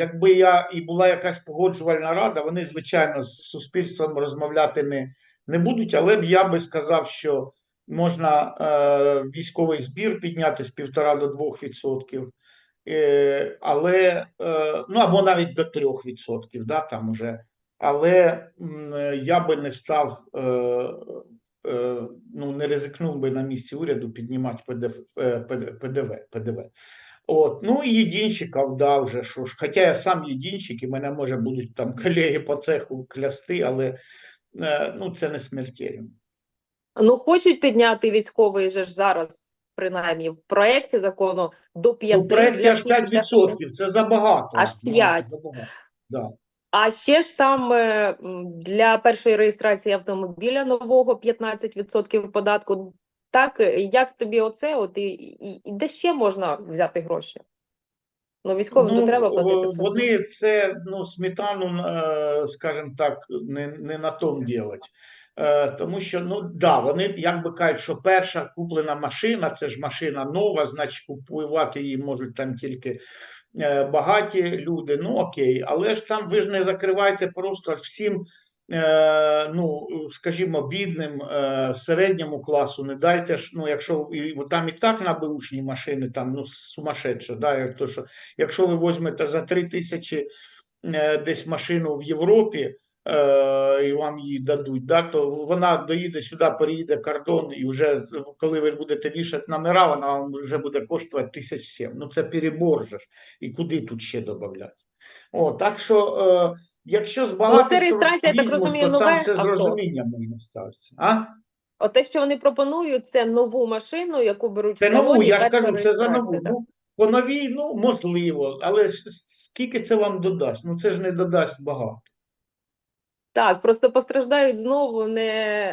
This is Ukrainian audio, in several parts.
якби я і була якась погоджувальна рада, вони, звичайно, з суспільством розмовляти не, не будуть, але б я би сказав, що можна е, військовий збір підняти з півтора до двох відсотків, е, але е, ну або навіть до трьох відсотків, да, там уже. Але е, я би не став, е, е, ну не ризикнув би на місці уряду піднімати ПДФ, е, ПДВ, ПДВ. От, ну і єдинщиків, да, вже що ж. Хоча я сам єдинщик, і мене може будуть там колеги по цеху клясти, але е, ну це не смертельно. Ну, хочуть підняти військовий же ж зараз, принаймні, в проєкті закону до 5 Ну, в проєкті аж всіх, 5 для- відсотків, це забагато. Аж Ну, 5. забагато. Да. А ще ж там е, для першої реєстрації автомобіля нового 15% податку. Так, е, як тобі оце? От і, і, і де ще можна взяти гроші? Ну, військовим то треба платити. Вони це, ну, сметану, е, скажімо так, не, не на том ділять. Е, Тому що, ну да, вони якби кажуть, що перша куплена машина, це ж машина нова, значить купувати її можуть там тільки багаті люди. Ну окей, але ж там ви ж не закриваєте просто всім, ну скажімо, бідним е, середньому класу. Не дайте ж, ну якщо і там і так на беушні машини, там ну сумасшедше, да, то що якщо ви візьмете за 3 тисячі е, десь машину в Європі. е, І вам її дадуть, да, то вона доїде сюди, переїде кордон, і вже коли ви будете вішати номера, вона вам вже буде коштувати тисяч сім. Ну це перебор же ж. І куди тут ще додати? О, так що, е, якщо збагатити, Ну, це реєстрація, я так розумію, то нове це з авто. розумінням можна ставитися. А? От те, що вони пропонують, це нову машину, яку беруть Це в нову, я ж кажу, це за нову. так. Ну, по новій, ну, можливо, але скільки це вам додасть? Ну, це ж не додасть багато. Так, просто постраждають знову не,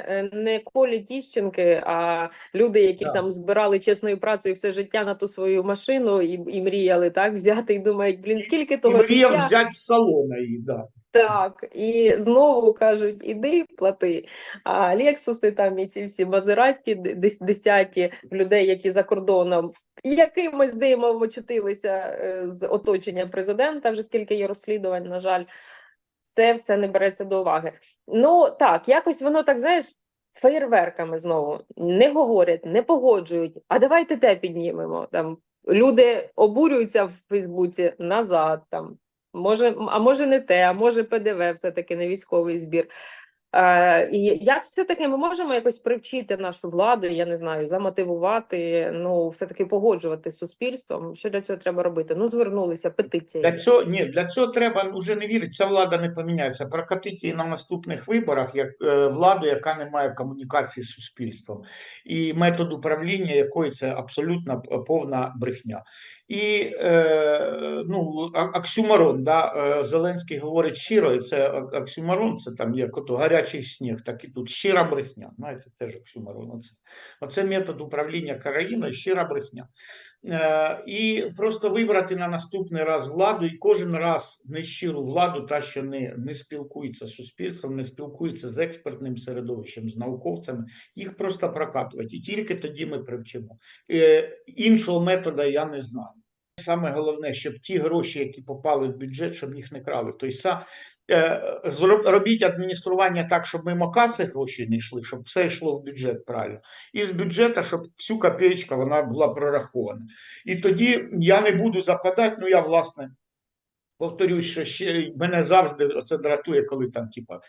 е, не Колі Тіщенки, а люди, які Так. там збирали чесною працею все життя на ту свою машину і, і мріяли так взяти, і думають, блін, скільки І мріяв життя. взяти з салона її, да. Так, і знову кажуть, іди плати. А Лексуси там і ці всі Мазераті дес- десяті людей, які за кордоном якимось димом очутилися е, з оточення президента, вже скільки є розслідувань, на жаль, це все не береться до уваги. Ну так, якось воно так, знаєш, феєрверками знову не говорять, не погоджують. А давайте те піднімемо. Там люди обурюються в Фейсбуці назад. Там може, а може не те, а може ПДВ все-таки не військовий збір. Е, і як все-таки ми можемо якось привчити нашу владу, я не знаю, замотивувати, ну все-таки погоджувати з суспільством. Що для цього треба робити? Ну, звернулися, петиція. Для цього, ні, для цього треба вже не вірити, ця влада не поміняється. Прокатить її на наступних виборах як е, владу, яка не має комунікації з суспільством, і метод управління якої це абсолютно повна брехня. І е, ну, Аксюмарон, да, е, Зеленський говорить щиро, і це Аксюмарон, це там як ото гарячий сніг, так і тут щира брехня. Знаєте, теж оксюмарон. Оце, оце метод управління країною, щира брехня. Е, і просто вибрати на наступний раз владу, і кожен раз нещиру владу, та що не, не спілкується з суспільством, не спілкується з експертним середовищем, з науковцями, їх просто прокатувати. І тільки тоді ми привчимо. Е, іншого методу я не знаю. Саме головне, щоб ті гроші, які попали в бюджет, щоб їх не крали. Тобто, е, зроб- робіть адміністрування так, щоб мимо каси гроші не йшли, щоб все йшло в бюджет правильно. І з бюджету, щоб всю копеечка вона була прорахована. І тоді я не буду западати, ну я власне повторюсь, що ще мене завжди оце дратує, коли там, типа,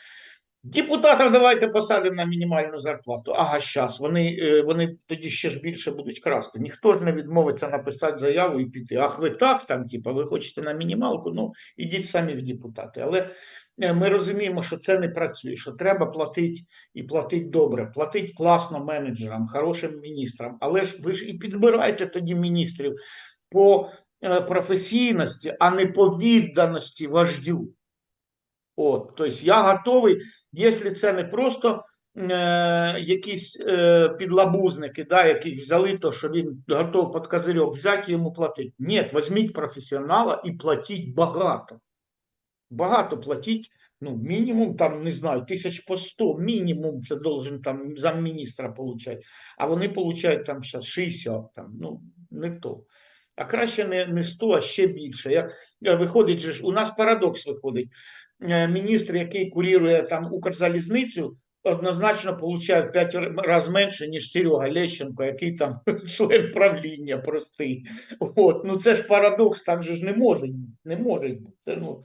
депутатів давайте посадимо на мінімальну зарплату. Ага, щас. Вони, е, вони тоді ще ж більше будуть красти. Ніхто ж не відмовиться написати заяву і піти. Ах, ви так там, типа, ви хочете на мінімалку, ну ідіть самі в депутати. Але е, ми розуміємо, що це не працює, що треба платити і платити добре, платити класно менеджерам, хорошим міністрам. Але ж ви ж і підбирайте тоді міністрів по е, професійності, а не по відданості вождю. От, тобто я готовий, якщо це не просто е, якісь е, підлабузники, да, яких взяли, то що він готов під козирьок взяти і йому платити. Ні, візьміть професіонала і платіть багато. Багато платіть, ну, мінімум, там, не знаю, тисяч по 100, мінімум це должен там замміністра получати. А вони получають там зараз 60, там, ну, не то. А краще не, не 100, а ще більше. Як виходить же у нас парадокс виходить. Е, Міністр, який курірує там Укрзалізницю, однозначно получає в 5 разів менше, ніж Серега Лещенко, який там член правління простий. От, ну це ж парадокс, так же ж не може. Не може бути. Це, ну,